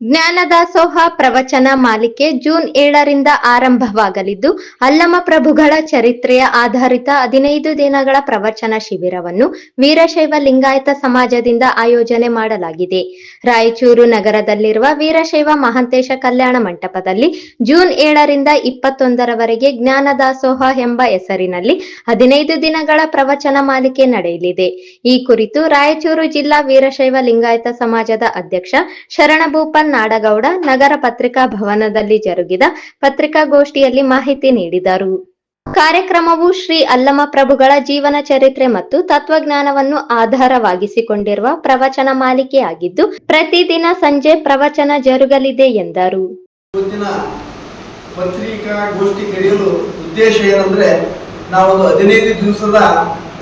ಜ್ಞಾನದಾಸೋಹ ಪ್ರವಚನ ಮಾಲಿಕೆ ಜೂನ್ ಏಳರಿಂದ ಆರಂಭವಾಗಲಿದ್ದು, ಅಲ್ಲಮ ಪ್ರಭುಗಳ ಚರಿತ್ರೆಯ ಆಧಾರಿತ ಹದಿನೈದು ದಿನಗಳ ಪ್ರವಚನ ಶಿಬಿರವನ್ನು ವೀರಶೈವ ಲಿಂಗಾಯತ ಸಮಾಜದಿಂದ ಆಯೋಜನೆ ಮಾಡಲಾಗಿದೆ. ರಾಯಚೂರು ನಗರದಲ್ಲಿರುವ ವೀರಶೈವ ಮಹಾಂತೇಶ ಕಲ್ಯಾಣ ಮಂಟಪದಲ್ಲಿ ಜೂನ್ ಏಳರಿಂದ ಇಪ್ಪತ್ತೊಂದರವರೆಗೆ ಜ್ಞಾನದಾಸೋಹ ಎಂಬ ಹೆಸರಿನಲ್ಲಿ ಹದಿನೈದು ದಿನಗಳ ಪ್ರವಚನ ಮಾಲಿಕೆ ನಡೆಯಲಿದೆ. ಈ ಕುರಿತು ರಾಯಚೂರು ಜಿಲ್ಲಾ ವೀರಶೈವ ಲಿಂಗಾಯತ ಸಮಾಜದ ಅಧ್ಯಕ್ಷ ನಾಡಗೌಡ ನಗರ ಪತ್ರಿಕಾ ಭವನದಲ್ಲಿ ಜರುಗಿದ ಪತ್ರಿಕಾಗೋಷ್ಠಿಯಲ್ಲಿ ಮಾಹಿತಿ ನೀಡಿದರು. ಕಾರ್ಯಕ್ರಮವು ಶ್ರೀ ಅಲ್ಲಮ ಪ್ರಭುಗಳ ಜೀವನ ಚರಿತ್ರೆ ಮತ್ತು ತತ್ವಜ್ಞಾನವನ್ನು ಆಧಾರವಾಗಿಸಿಕೊಂಡಿರುವ ಪ್ರವಚನ ಮಾಲಿಕೆಯಾಗಿದ್ದು, ಪ್ರತಿದಿನ ಸಂಜೆ ಪ್ರವಚನ ಜರುಗಲಿದೆ ಎಂದರು. ಪತ್ರಿಕಾಗೋಷ್ಠಿ ಕರೆಯಲು ಉದ್ದೇಶ ಏನಂದ್ರೆ, ನಾವೊಂದು ಹದಿನೈದು ದಿವಸದ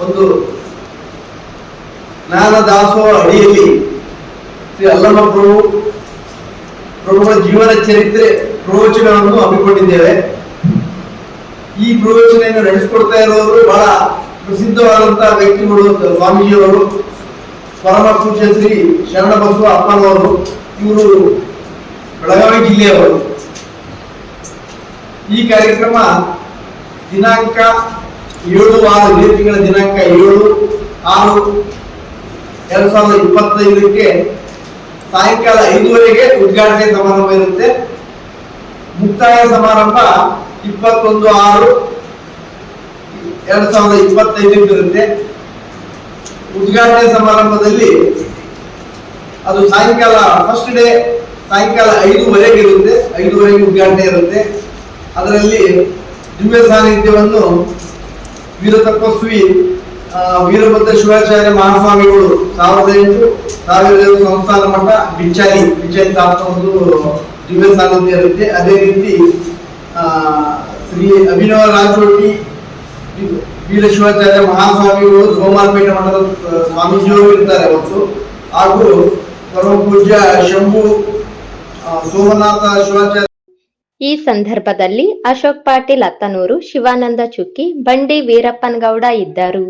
ಒಂದು ಜ್ಞಾನ ದಾಸೋಹ ಅಡಿಯಲ್ಲಿ ಶ್ರೀ ಅಲ್ಲಮ ಪ್ರಭು ಪ್ರಭುಗಳ ಜೀವನ ಚರಿತ್ರೆ ಪ್ರವಚನವನ್ನು ಹಮ್ಮಿಕೊಂಡಿದ್ದೇವೆ. ಈ ಪ್ರವಚನೆಯನ್ನು ನಡೆಸಿಕೊಡ್ತಾ ಇರೋರು ಬಹಳ ಪ್ರಸಿದ್ಧವಾದಂತಹ ವ್ಯಕ್ತಿಗಳು ಸ್ವಾಮೀಜಿಯವರು ಪರಮ ಪೂಜ್ಯ ಶ್ರೀ ಶರಣಬಸವ ಅಪ್ಪನವರು, ಇವರು ಬೆಳಗಾವಿ ಜಿಲ್ಲೆಯವರು. ಈ ಕಾರ್ಯಕ್ರಮ ದಿನಾಂಕ ಏಳು, ಆರು ಇದೇ ತಿಂಗಳ ದಿನಾಂಕ ಏಳು, ಆರು, ಎರಡ್ ಸಾವಿರದ ಇಪ್ಪತ್ತೈದಕ್ಕೆ ಸಾಯಂಕಾಲ ಐದುವರೆಗೆ ಉದ್ಘಾಟನೆ ಸಮಾರಂಭ ಇರುತ್ತೆ. ಮುಕ್ತಾಯ ಸಮಾರಂಭ ಇಪ್ಪತ್ತೊಂದು ಆರು ಎರಡ್ ಸಾವಿರದ ಇಪ್ಪತ್ತೈದಕ್ಕೆ ಇರುತ್ತೆ. ಉದ್ಘಾಟನೆ ಸಮಾರಂಭದಲ್ಲಿ ಅದು ಸಾಯಂಕಾಲ ಫಸ್ಟ್ ಡೇ ಸಾಯಂಕಾಲ ಐದುವರೆಗೆ ಇರುತ್ತೆ. ಐದುವರೆಗೆ ಉದ್ಘಾಟನೆ ಇರುತ್ತೆ. ಅದರಲ್ಲಿ ದಿವ್ಯ ಸಾನ್ನಿಧ್ಯವನ್ನು ವೀರ ತಪಸ್ವಿ ಆ, ವೀರಭದ್ರ ಶಿವಾಚಾರ್ಯ ಮಹಾಸ್ವಾಮಿಗಳು ಸಾವಿರದ ಎಂಟು ಸಾವಿರದ ಐದು ಸಂಸ್ಥಾನ ಮಠ ಬಿಚ್ಚಾಲಿ ಬಿಚ್ಚಾಲಿ ತಾತ ಒಂದು ದಿವ್ಯ ಸಾನ್ನಿಧ್ಯ ಇರುತ್ತೆ. ಅದೇ ರೀತಿ ಶ್ರೀ ಅಭಿನವ ರಾಜೋಟಿ ವೀರ ಶಿವಾಚಾರ್ಯ ಮಹಾಸ್ವಾಮಿಗಳು ಸೋಮಾರಪೇಟೆ ಮಠದ ಸ್ವಾಮೀಜಿಯವರು ಇರ್ತಾರೆ ಅವತ್ತು ಹಾಗೂ ಪರಮ ಪೂಜ್ಯ ಶಂಭು ಸೋಮನಾಥ ಶಿವಾಚಾರ್ಯ ಈ ಸಂದರ್ಭದಲ್ಲಿ ಅಶೋಕ್ ಪಾಟೀಲ್ ಅತ್ತನೂರು, ಶಿವಾನಂದ ಚುಕ್ಕಿ, ಬಂಡಿ ವೀರಪ್ಪನಗೌಡ ಇದ್ದರು.